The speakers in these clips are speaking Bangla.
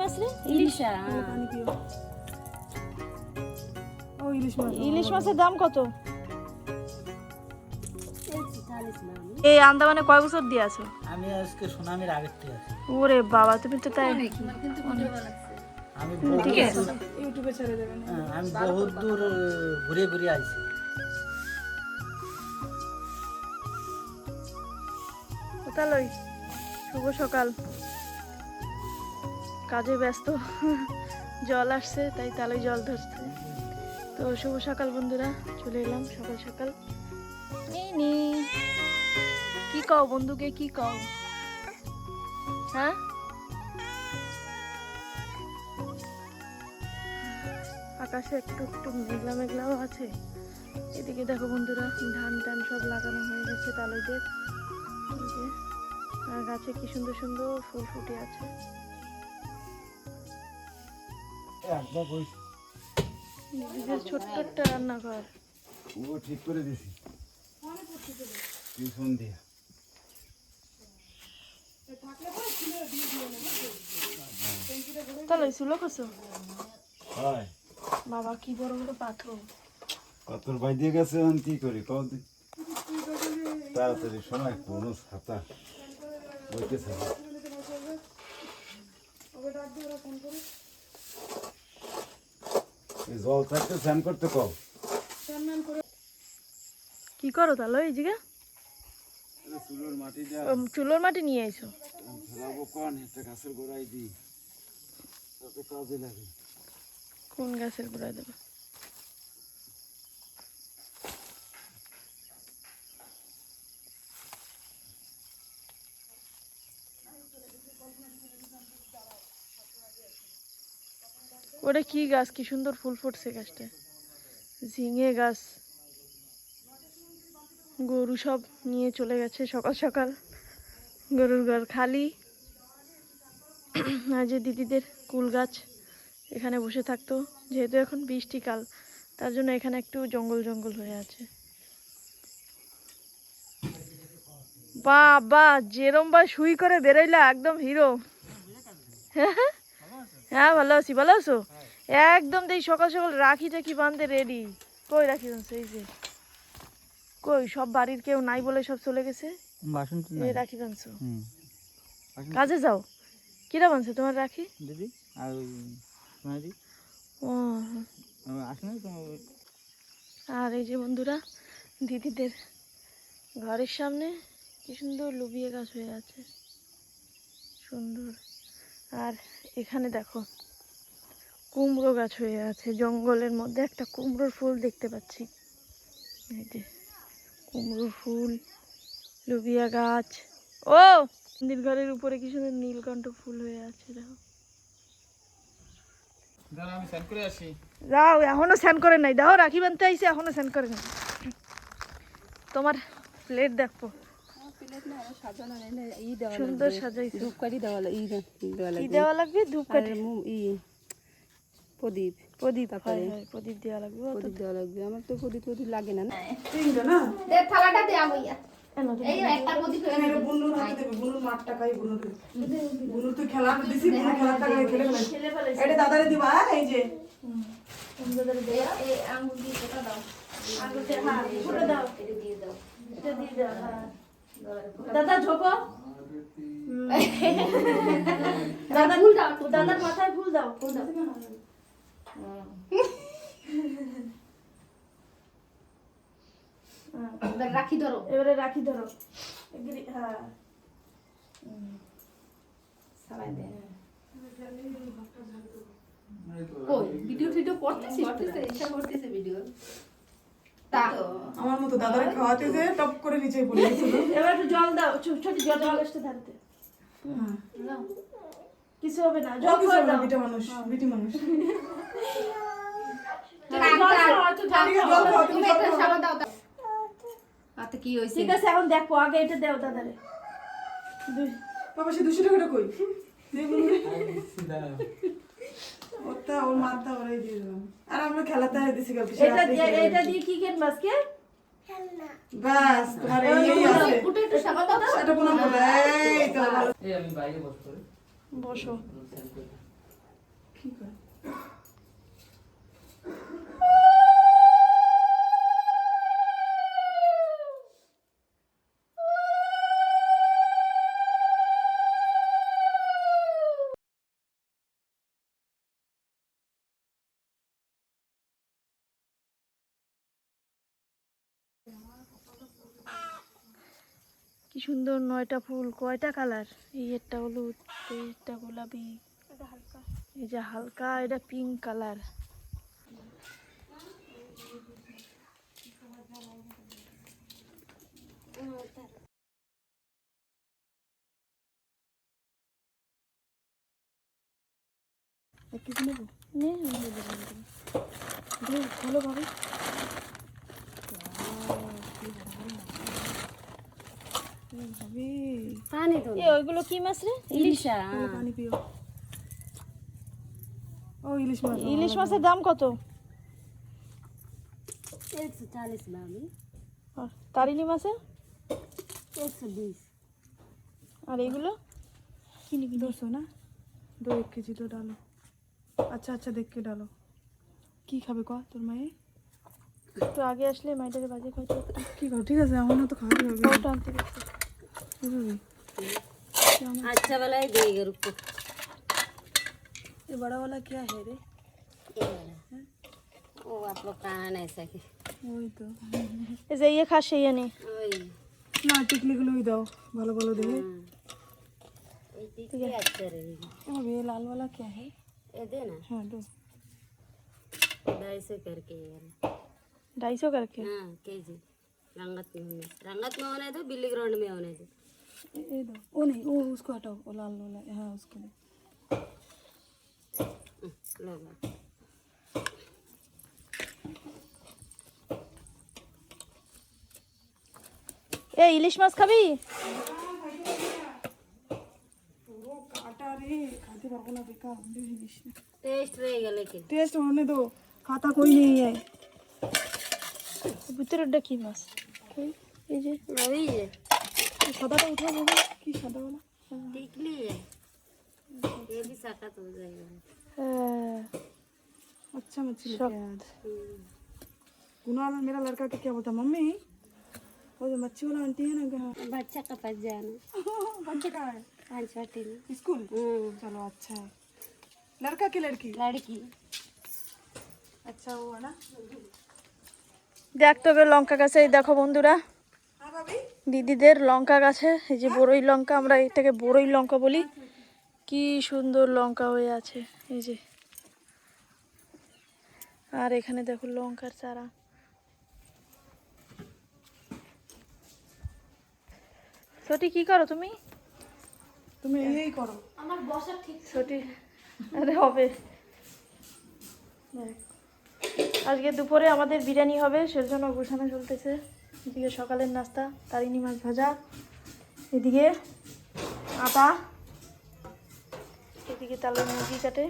মাছ রে ইলিশ ও ইলিশ মাছ ইলিশ মাছের দাম কত? এই আন্দামানে কয় বছর দিয়ে আছো? আমি আজকে সুনামির আগের থেকে আছি। ওরে বাবা তুমি তো তাই আমি ঠিক আছে। ইউটিউবে ছেড়ে দেবেন। হ্যাঁ, আমি বহুত দূর ঘুরে ঘুরে আইছি। কোথালই শুভ সকাল। কাজে ব্যস্ত। জল আসছে, তাই তালই জল ধরছে। তো শুভ সকাল বন্ধুরা, চলে এলাম সকাল সকাল। কি কও বন্ধুকে, কি কও? হ্যাঁ? আকাশে একটু একটু মেঘলা মেঘলাও আছে। এদিকে দেখো বন্ধুরা, ধান টান সব লাগানো হয়ে গেছে তালইদের এই আর গাছে কি সুন্দর সুন্দর ফুল ফুটে আছে। ছোট্ট একটা রান্নাঘর। ও ঠিক করে দিছি। টিউশন দিয়ে। তাহলে সুলো কসো হয়। বাবা কি বড় বড় পাথর। বাই দিয়ে গেছে এখন কি করি কও তাড়াতাড়ি সময় কোনো ছাতা বইতেছে না। জল থাকতে স্নান করতে কও। কি করো তাহলে এই জিগা চুলোর মাটি চুলোর মাটি নিয়ে আইছো। ফেলাবো কন? একটা গাছের গোড়ায় দিই তাতে কাজে লাগে। কোন গাছের গোড়ায় দেবে? ওটা কি গাছ, কি সুন্দর ফুল ফুটছে গাছটা। ঝিঙে গাছ। গরু সব নিয়ে চলে গেছে সকাল সকাল। গরুর ঘর খালি। আর যে দিদিদের কুল গাছ এখানে বসে থাকতো, যেহেতু এখন বৃষ্টিকাল তার জন্য এখানে একটু জঙ্গল জঙ্গল হয়ে আছে। বাবা, যেরম বা শুই করে বেরোইলা, একদম হিরো। হ্যাঁ। ভালো আছি ভালো আছো? একদম দেই সকাল সকাল রাখি টাকি বাঁধতে রেডি কই রাখি এই যে? কই সব বাড়ির কেউ নাই বলে সব চলে গেছে? বাসন এই রাখি বাঁধছো? কাজে যাও। কিরা বাঁধছো তোমার রাখি? দিদি আর ও তোমার আর এই যে বন্ধুরা দিদিদের ঘরের সামনে কি সুন্দর লুবিয়ে গাছ হয়ে আছে। সুন্দর। আর এখানে দেখো কুমড়ো গাছ হয়ে আছে। জঙ্গলের মধ্যে একটা কুমড়োর ফুল দেখতে পাচ্ছি। এই যে কুমড়ো ফুল লুবিয়া গাছ। ও মন্দির ঘরের উপরে কি সুন্দর নীলকণ্ঠ ফুল হয়ে আছে দেখো। যাও এখনও স্যান করে নাই। দেখো রাখি বানতে আইসে এখনও স্যান করে নাই। তোমার প্লেট দেখো। সুন্দর সাজাইছো। ধূপকাঠি দেওয়া লা- ই দে- দেওয়া লাগবে দেওয়া লাগবে ধূপকাঠি? মু- ই প্রদীপ প্রদীপ তারপরে? হয়, হয়, প্রদীপ দেওয়া লাগবে প্রদীপ দেওয়া লাগবে আমার তো প্রদীপ প্রদীপ লাগে না না? থালাটা দে আমইয়া কেন তুমি- এই একটা প্রদীপ হয়ে বুনুর হাতে দেবে বুনুর মাঠ টাকাই বুনুর। বুনুর তো খেলা দিছি বুনুর খেলার টাকায় খেলে ফেলাই এটা দাদারে দিবা এই যে। দেয়া। এই আঙ্গুল দিয়ে দাও। দিয়ে- হ্যাঁ, দাও। এটা দিয়ে দাও এটা দিয়ে দাও, হ্যাঁ। দাদা ঝোঁকো দাদা ফুল দাও দাদার মাথায় ফুল দাও ফুল দাও। এবার রাখি ধরো। এবারে রাখি ধরো। হ্যাঁ। সবাই দে। ভিডিও ভিডিও করতেছিস করতেছে ইচ্ছা করতেছে ভিডিও। তা আমার মতো দাদারে খাওয়াতে যে টপ করে নিচে পড়ে গেছিল। এবার একটু জল দাও ছোট ছোট জল জল আসতে নাও। কিছু হবে না জল জল করে দাও। বিটা মানুষ বিটি মানুষ। কি হইছে ঠিক আছে এখন দেখো আগে এটা দাও দাদারে। বাবা সে দুশো টাকাটা কই। ওটা ওর মাথা ওরাই দিয়ে দিলাম। আর আমরা খেলাতে দিছি কালকে এটা দিয়ে এটা। দিয়ে কি কিনবা আজকে? বাস তোমার এই এই আছে। ফুটে একটু সাবান দাও এটা কোনো বলে এই তো। এই আমি বাইরে বসে। করে? সুন্দর নয়টা ফুল কয়টা কালার? এই একটা হলুদ এইটা গোলাপি। এই যে হালকা এটা পিঙ্ক কালার নেব? নে আমি পানি এ ওইগুলো কি মাছ রে? পানি ও ইলিশ মাছ ইলিশ মাছের দাম কত? তারিনি মাছের? বিশ। আর এগুলো? কিনে কিনে। না? দু এক কেজি তো ডালো। আচ্ছা আচ্ছা দেখকে ডালো। কি খাবে ক? তোর মায়ে? তো আগে আসলে মাইটারে বাজে খাওয়া কি খাও? ঠিক আছে আমারও তো খাওয়া হবে। अच्छा वाला है देगा रुको। ये बड़ा वाला क्या है रे? ये वो आप लोग कहाँ ऐसा सके वही तो। ऐसे ये खास या नहीं। ना टिकली गुलो ही दो भलो भलो दे। हाँ। ये अच्छा रहेगा। अब ये लाल वाला क्या है? ये देना हाँ दो। ढाई करके ये ढाई करके? हाँ केजी। रंगत में होने रंगत में होने दो बिल्ली ग्राउंड में होने दो। ये ये दो वो नहीं वो उसको हटाओ वो लाल वाला हाँ उसको दो लो बात এ ইলিশ মাছ খাবি পুরো কাটা রে খাতে পারবো না বেকার আমাদের জিনিস না टेस्ट रहेगा लेकिन টেস্ট होने दो खाता कोई नहीं है ভিতরেরটা কি মাছ কই? এই যে वही है সাদাটা উঠা যাবে কি সাদা वाला टिकली है ये भी सख्त हो जाएगा হ্যাঁ, अच्छा मछली लेके आया आज कुणाल मेरा लड़का के क्या बोलता मम्मी वो जो मच्छी वाला आंटी है ना कहाँ बच्चा का फंस जाना बच्चा कहाँ है पाँच छठी में स्कूल हम्म, चलो अच्छा है लड़का की लड़की लड़की अच्छा वो है ना দেখ তোকে লঙ্কা গাছে এই দেখো বন্ধুরা हाँ भाभी দিদিদের লঙ্কা গাছে এই যে বড়ই লঙ্কা আমরা এটাকে বড়ই লঙ্কা বলি। কি সুন্দর লঙ্কা হয়ে আছে এই যে। আর এখানে দেখো লঙ্কার চারা। ছোটি কি করো তুমি? তুমি এই করো। আমার বসা ঠিক ছোটি আরে হবে। আজকে দুপুরে আমাদের বিরিয়ানি হবে সেজন্য গোছানো চলতেছে। এদিকে সকালের নাস্তা তারিনি মাছ ভাজা এদিকে আটা এদিকে তালের মুরগি কাটে।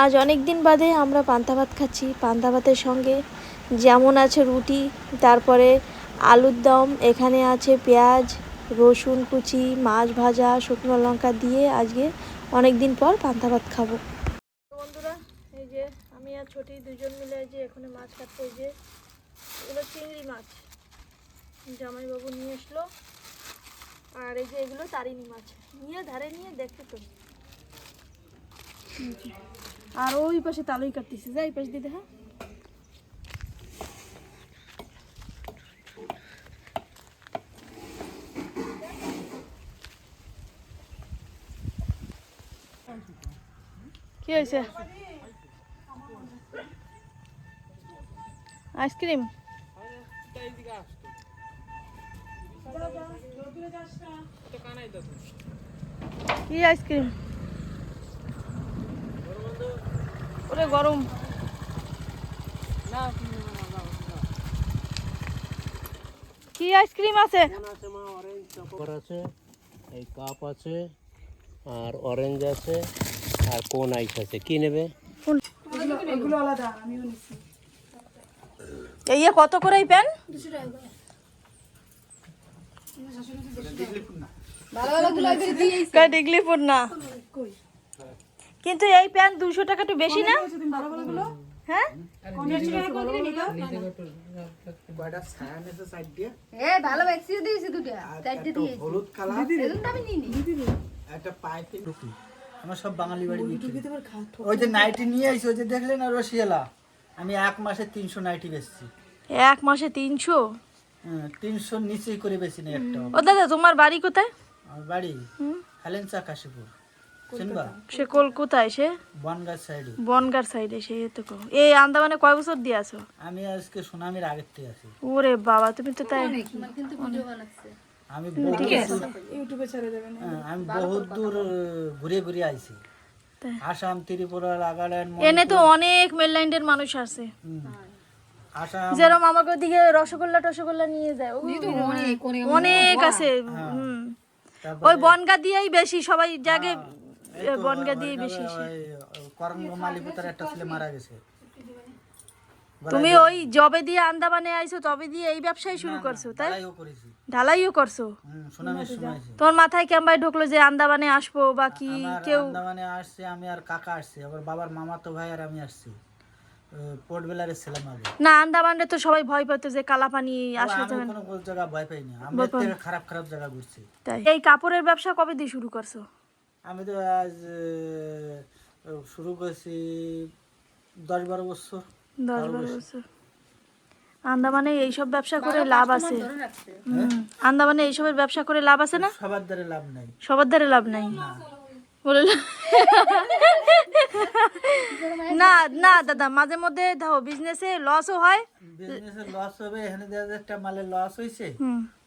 আজ অনেক দিন বাদে আমরা পান্তা ভাত খাচ্ছি পান্তা ভাতের সঙ্গে যেমন আছে রুটি তারপরে আলুর দম এখানে আছে পেঁয়াজ রসুন কুচি মাছ ভাজা শুকনো লঙ্কা দিয়ে আজকে অনেক দিন পর পান্তা ভাত খাব। বন্ধুরা এই যে আমি আর ছোটি দুজন মিলে যে এখানে মাছ কাটতে এই যে এগুলো চিংড়ি মাছ। জামাইবাবু নিয়ে আসলো। আর এই যে এগুলো তারিনি মাছ। নিয়ে ধারে নিয়ে দেখতে তো। আর ওই পাশে তালুই কাটতেছে। যাই পাশে দিয়ে দেখা। কি হয়েছে? আইসক্রিম কি আইসক্রিম? ওরে গরম। কি আইসক্রিম আছে? আছে এই কাপ আছে আর অরেঞ্জ আছে আর কোন আইস আছে? কি নেবে? এগুলো আলাদা আমিও নিচ্ছি। এই কত করে এই প্যান ডিগলিপুর না? কিন্তু এই প্যান দুশো টাকা একটু বেশি না? তুমি ভালো ভালো গুলো হ্যাঁ ভালো দিয়েছি দুটা। চারটে দিয়েছি। আমি নিই। নি একটা পাইপে আমার সব বাঙালি বাড়ি ওই যে নাইটি নিয়ে ওই যে দেখলেন না রসিয়ালা? আমি এক মাসে তিনশো নাইটি বেচছি। এক মাসে তিনশো? তিনশোর নিচেই করে বেশি নেই একটা ও দাদা তোমার বাড়ি কোথায়? আমার বাড়ি হেলেঞ্চা কাশীপুর। চিনবা? সে কোল কোথায় সে সাইডে। বনগার সাইডে সে তো কও। এই আন্দামানে কয় বছর দিয়ে আছো? আমি আজকে সুনামির আগের থেকে আছি। ওরে বাবা তুমি তো তাই কিন্তু ভিডিও বানাচ্ছে আমি বহুত ইউটিউবে ছেড়ে দেবেন হ্যাঁ, আমি বহুত দূর ঘুরে ঘুরে আইছি। আসাম ত্রিপুরা নাগাল্যান্ড এনে তো অনেক মেনল্যান্ডের মানুষ আছে। যেরকম আমাকে ওদিকে রসগোল্লা টসগোল্লা নিয়ে যায় অনেক অনেক অনেক। আছে ওই বনগা দিয়েই বেশি সবাই জাগে বনগা দিয়েই বেশি আসে। করঙ্গ মালিপুতার একটা ছেলে মারা গেছে। তুমি ওই জবে দিয়ে আন্দামানে আইছো তবে দিয়ে এই ব্যবসায় শুরু করছ তাই? ঢালাইও করছ। তোমার মাথায় কেমবাই ঢুকলো যে আন্দামানে আসব বা কি কেউ আন্দামানে আসছে আমি আর কাকা আসছে আবার বাবার মামাতো ভাই আর আমি আসছি। পোর্ট ছিলাম আগে না আন্দামানে তো সবাই ভয় পেতো যে কালাপানি আসলে যাবে না। কোনো কোনো জায়গা ভয় খারাপ খারাপ জায়গা ঘুরছি। তাই। এই কাপড়ের ব্যবসা কবে দিয়ে শুরু করছ? আমি তো আজ শুরু করছি দশ বারো বছর। দশ বারো বছর। আন্দামানে এইসব ব্যবসা করে লাভ আছে। আন্দামানে এইসবের ব্যবসা করে লাভ আছে না? সবার দ্বারে লাভ নাই। সবার দ্বারা লাভ নাই? বলে না না দাদা মাঝে মধ্যে দেখো বিজনেসে লসও হয়। বিজনেসে লস হবে এখানে দেখা একটা মালে লস হয়েছে।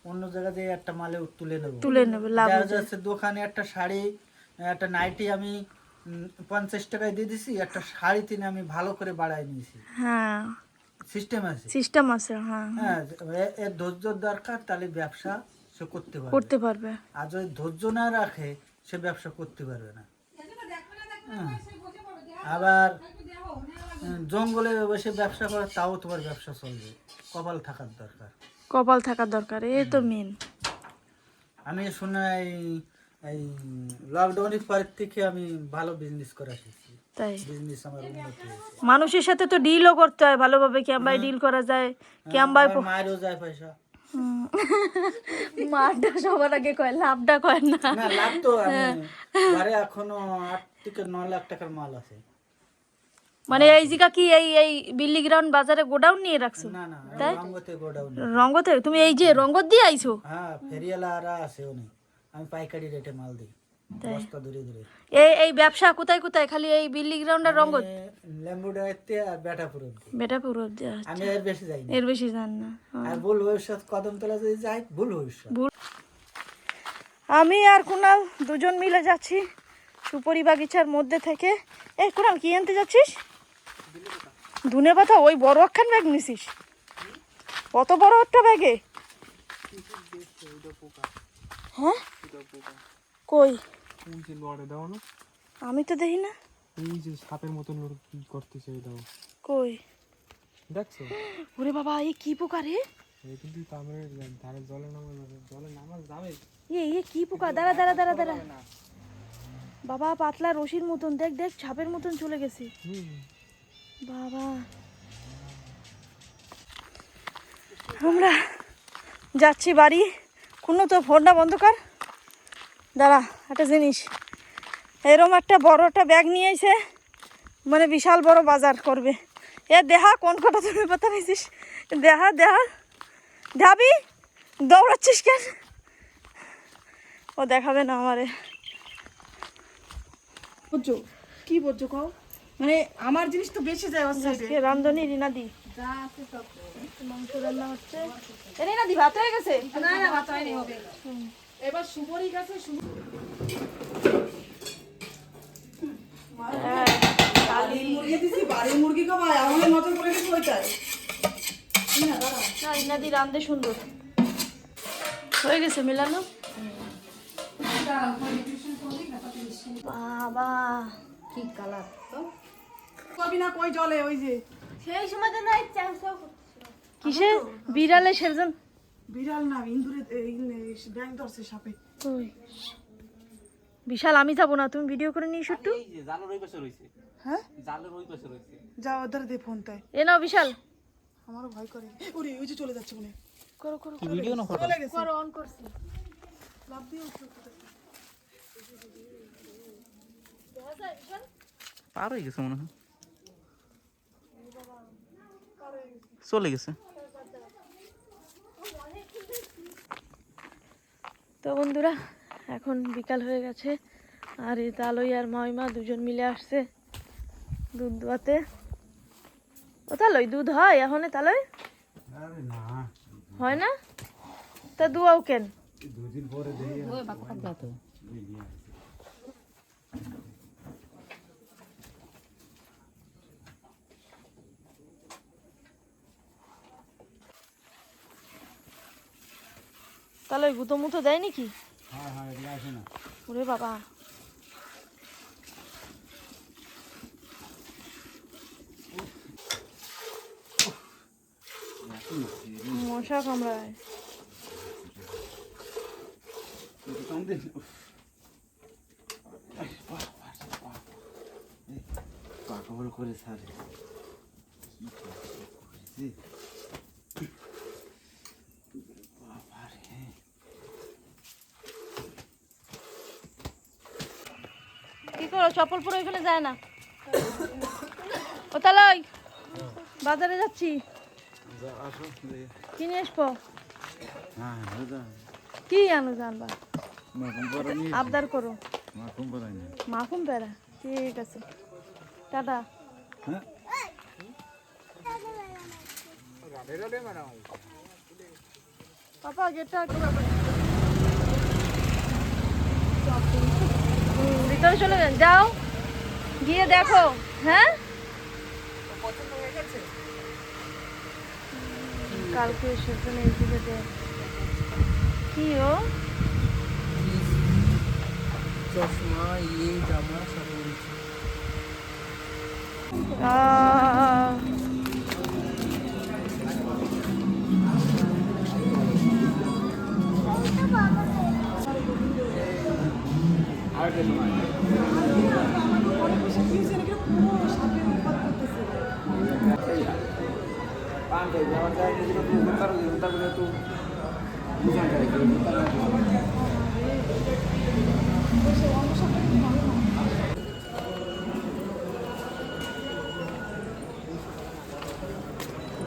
অন্য জায়গা দিয়ে একটা মালে তুলে নেব। তুলে নেবে লাভ যাচ্ছে দোকানে একটা শাড়ি একটা নাইটি আমি পঞ্চাশ টাকায় দিয়ে দিছি একটা শাড়ি কিনে আমি ভালো করে বাড়াই নিয়েছি। হ্যাঁ। সিস্টেম আছে। সিস্টেম আছে হ্যাঁ। হ্যাঁ এর ধৈর্য দরকার তাহলে ব্যবসা সে করতে পারবে। করতে পারবে। আর যদি ধৈর্য না রাখে সে ব্যবসা করতে পারবে না। হ্যাঁ। আবার জঙ্গলে বসে ব্যবসা করে তাও তোমার ব্যবসা চলবে। কপাল থাকার দরকার। কপাল থাকার দরকার এই তো মেন আমি শুনে এই এই লকডাউনের পর থেকে আমি ভালো বিজনেস করা শিখছি তাই? বিজনেস আমার উন্নতি মানুষের সাথে তো ডিলও করতে হয় ভালোভাবে কেমবাই ডিল করা যায় কেমবাই আমার মায়েরও যায় পয়সা। মারটা সবার আগে কয় লাভটা কয় না। না লাভ তো আমি ঘরে এখনও আট থেকে ন লাখ টাকার মাল আছে। মানে এই জায়গা কি এই এই বিল্লি গ্রাউন্ড বাজারে গোডাউন নিয়ে রাখছো? না না রঙ্গতে গোডাউন রঙ্গতে? তুমি এই যে রঙ্গত দিয়ে আইছো? হ্যাঁ ফেরিয়ালারা আছে উনি। আমি পাইকারি রেটে মাল দিই। এই এই ব্যবসা কোথায় কোথায়? খালি এই বিল্লি গ্রাউন্ড আর রঙ্গত লেম্বু ডাইতে আর বেটাপুর অব্দি বেটা পুরো দেয়া। আমি এর বেশি যাই না এর বেশি জান না। আর ভুল ভবিষ্যৎ কদম তোলা যদি যাই ভুল ভবিষ্যৎ। আমি আর কুনাল দুজন মিলে যাচ্ছি সুপরি বাগিচার মধ্যে থেকে। এই কুনাল কি আনতে যাচ্ছিস? ধনে পাতা ওই বড় একখান ব্যাগ নিছিস। কত বড় একটা ব্যাগে? হ্যাঁ? কই? আমি তো দেখি না। এই যে সাপের মতন ওর কি করতেছে দাও। কই? দেখছ? ওরে বাবা এই কি পোকা রে? এই কিন্তু তামের ধারে জলে নামা জলে নামা যাবে। এ এ কি পোকা? দাঁড়া দাঁড়া দাঁড়া দাঁড়া। বাবা পাতলা রশির মতন দেখ দেখ ছাপের মতন চলে গেছে। বাবা। আমরা যাচ্ছি বাড়ি। কোনো তো ফোনটা বন্ধ কর। দাঁড়া একটা জিনিস। এরম একটা বড় একটা ব্যাগ নিয়ে এসে মানে বিশাল বড় বাজার করবে। এ দেহা কোন কটা তুমি পাতা নিয়েছিস দেহা দেহা। যাবি দৌড়াচ্ছিস কেন? ও দেখাবে না আমারে। বুঝছ কি বলছো কও? মানে আমার জিনিস তো বেশি যায় ওর সাইডে আজকে রামধনী রিনাদি। মাংস রান্না হচ্ছে। রিনাদি ভাত হয়ে গেছে? না না ভাত হয়নি হবে। এবার গাছে না রিনাদি রান্ধে সুন্দর। হয়ে গেছে মিলানো? বাবা কি কালার তো। কবি না কই জলে ওই যে। সেই সময় তো নাই কিসে বিড়ালে সেজন বিড়াল না ইন্দুরে ব্যাং ধরছে সাপে। বিশাল আমি যাব না তুমি ভিডিও করে নিয়ে এই জালের ওই পাশে রয়েছে। হ্যাঁ? জালের ওই পাশে রয়েছে। যা ওদের দে ফোনটায় এ নাও বিশাল। আমারও ভয় করে। ওরে ওই যে চলে যাচ্ছে মনে। করো করো ভিডিও না চলে করো অন করছি। লাভ দিয়ে পার হয়ে গেছে মনে হয়। চলে গেছে। তো বন্ধুরা এখন বিকাল হয়ে গেছে। আর এই তালই আর মাইমা দুজন মিলে আসছে দুধ দোয়াতে। ও তালই দুধ হয় এখন তালই? হয় না? তা দুয়াও কেন? দুদিন পরে দেখি ওই বাকু খাদ্য তো তাহলে গুঁতো মুতো দেয় নাকি হ্যাঁ হ্যাঁ এগুলো আসে না। ওরে বাবা। মশা কামড়ায়। করে সারে। কি করো ওইখানে যায় না। ও তাহলে বাজারে যাচ্ছি। আসো কিনে আসব? কি আনো জানবা? নিয়ে আবদার করো। মাখুন পেরা ঠিক আছে। টাটা। পাপা, গেটটা ভিতরে চলে যান যাও। গিয়ে দেখো হ্যাঁ? কালকে এইদিকে দেখ কি ও? চশমা ইয়ে জামা সব রয়েছে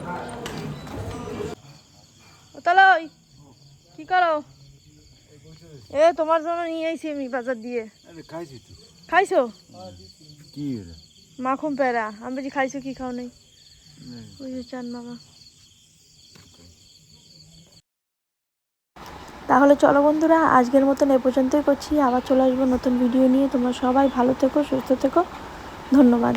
আহ, ও তাহলে ওই, কি করো এ তোমার জন্য নিয়ে আইছি আমি বাজার দিয়ে। খাইছি তো। খাইছো? কি মাখন পেরা আমি বলছি খাইছো কি খাও নাই? ওই যে চান মামা তাহলে চলো বন্ধুরা আজকের মতন এ পর্যন্তই করছি। আবার চলে আসব নতুন ভিডিও নিয়ে। তোমরা সবাই ভালো থেকো সুস্থ থেকো। ধন্যবাদ।